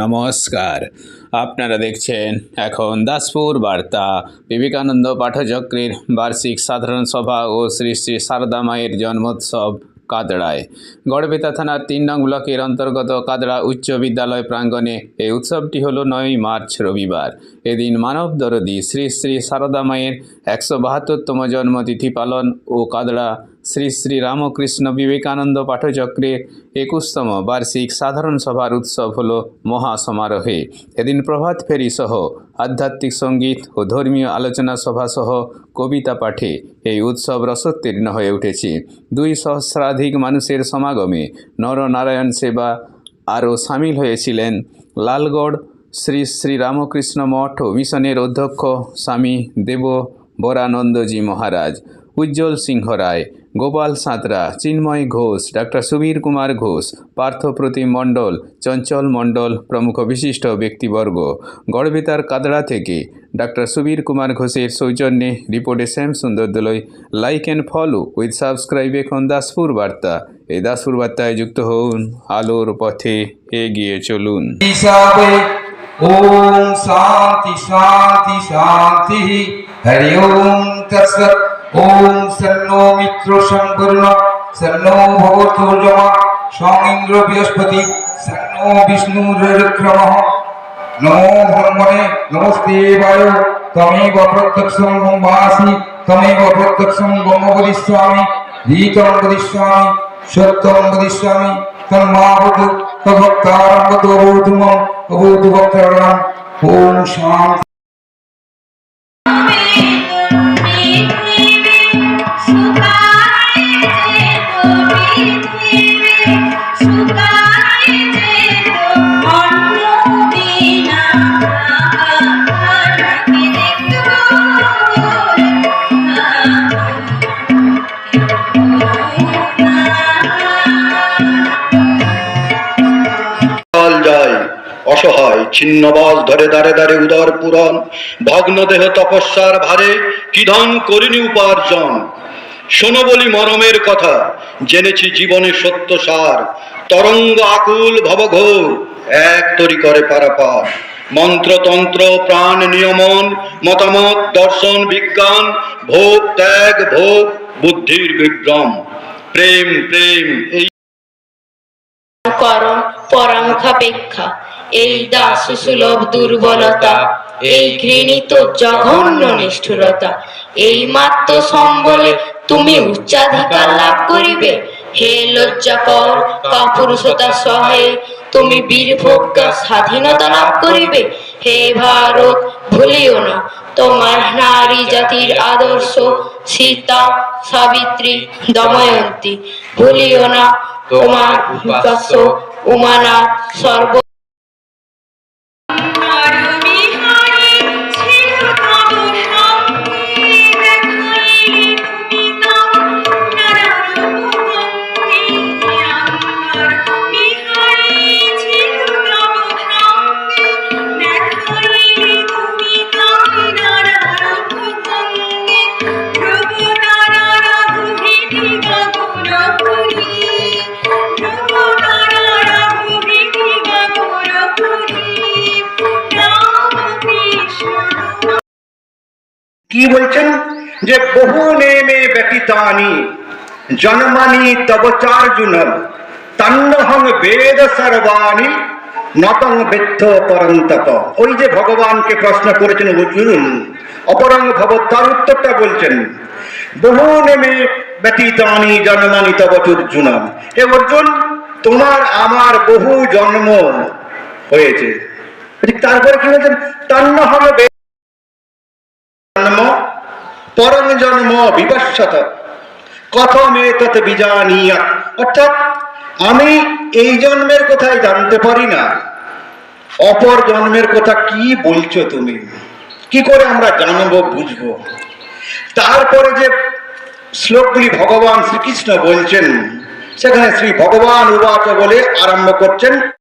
নমস্কার। আপনারা দেখছেন এখন দাসপুর বার্তা। বিবেকানন্দ পাঠচক্রের বার্ষিক সাধারণ সভা ও শ্রী শ্রী সারদা মায়ের জন্মোৎসব কাদড়ায়। গড়বেতা থানার তিন নং ব্লকের অন্তর্গত কাদড়া উচ্চ বিদ্যালয় প্রাঙ্গণে এই উৎসবটি হলো নয়ই মার্চ রবিবার। এদিন মানব দরদি শ্রী শ্রী সারদা মায়ের একশো বাহাত্তরতম জন্মতিথি পালন ও কাদড়া শ্রী শ্রী রামকৃষ্ণ বিবেকানন্দ পাঠচক্রের একুশতম বার্ষিক সাধারণ সভার উৎসব হল মহাসমারোহে। এদিন প্রভাত ফেরি সহ আধ্যাত্মিক সংগীত ও ধর্মীয় আলোচনা সভা সহ কবিতা পাঠে এই উৎসব রসোত্তীর্ণ হয়ে উঠেছে। দুই সহস্রাধিক মানুষের সমাগমে নরনারায়ণ সেবা আরও সামিল হয়েছিলেন লালগড় শ্রী শ্রী রামকৃষ্ণ মঠ ও মিশনের অধ্যক্ষ স্বামী দেব বরানন্দজি মহারাজ। উজ্জ্বল সিংহ রায় গোপাল সাঁতরা, চিন্ময় ঘোষ, ডাক্তার সুবীর কুমার ঘোষ, পার্থপ্রতিম মণ্ডল, চঞ্চল মণ্ডল প্রমুখ বিশিষ্ট ব্যক্তিবর্গ। গড়বেতার কাদড়া থেকে ডাক্তার সুবীর কুমার ঘোষের সৌজন্যে রিপোর্টে Shyam Sundar Dolai. Like and follow with subscribe এখন দাসপুর বার্তা। এই দাসপুর বার্তায় যুক্ত হন আলোর পথে এগিয়ে চলুন। ওম শান্তি শান্তি শান্তি। হরি ওম তৎসৎ। ওম সন্নো মিত্র সম্পূর্ণ ভগবতো জমা সমিন্দ্র বৃহস্পতি সন্নো বিষ্ণুরক্রমঃ নমো ব্রহ্মণে নমস্তে বায়। তমেব প্রত্যক্ষং ব্রহ্মাসি, তমেব প্রত্যক্ষং ব্রহ্ম বদিষ্যামি ধীতং বদিষ্যামি সত্যং বদিষ্যামি, তন্মাবতু তদ্ভক্তারং বতো অভূতু অভূতু ওম শান্তি। ছিন্নবাস ধরে দাঁড়ে দাঁড়ে উদর পুরন ভগ্ন দেহ তপস্যার ভারে কি ধন করিনি উপার্জন। শোনো বলি মরমের কথা, জেনেছি জীবনে সত্য সার। তরঙ্গ আকুল ভবঘোর, এক তরি করে পারাপার। মন্ত্রতন্ত্র প্রাণ, নিয়মন, মতামত, দর্শন, বিজ্ঞান, ভোগ, ত্যাগ, ভোগ, বুদ্ধির বিভ্রম। প্রেম প্রেম, এই করণ পরামুখাপেক্ষা এই দাস সুলভ দুর্বলতা, এই ঘৃণিত জঘন্য নিষ্ঠুরতা, এই মাত্র সম্বলে তুমি উচ্চাধিকার লাভ করিবে। হে লজ্জাকর কাপুরুষতা সহে তুমি বীরভোগ্য স্বাধীনতা লাভ করিবে। হে ভারত, ভুলিও না, তোমার নারী জাতির আদর্শ সীতা, সাবিত্রী, দময়ন্তী, ভুলিও না, তোমার উপাস্য উমানা সর্ব কি বলছেন? যে বহু নেমে ব্যতীতানি, জন্মানি তব চার্জুনম, তন্নহং বেদ সর্বাণি, নতং বেত্থ পরন্তপ। ওই যে ভগবানকে প্রশ্ন করেছেন অর্জুন অপরং ভব তার উত্তরটা বলছেন, বহু নেমে ব্যতীতানি, জন্মানি তব চর্জুনম। হে অর্জুন, তোমার আমার বহু জন্ম হয়েছে। তারপরে কি বলছেন? তন্নহং বেদ পরম জন্ম বিবস্বত কথমে তত বিজানিয়া। অর্থাৎ আমি এই জন্মের কথাই জানতে পারি না। অপর জন্মের কথা কি বলছো তুমি? কি করে আমরা জানব, বুঝব? তারপরে যে শ্লোকগুলি ভগবান শ্রীকৃষ্ণ বলছেন, সেখানে শ্রী ভগবান উবাচ বলে আরম্ভ করছেন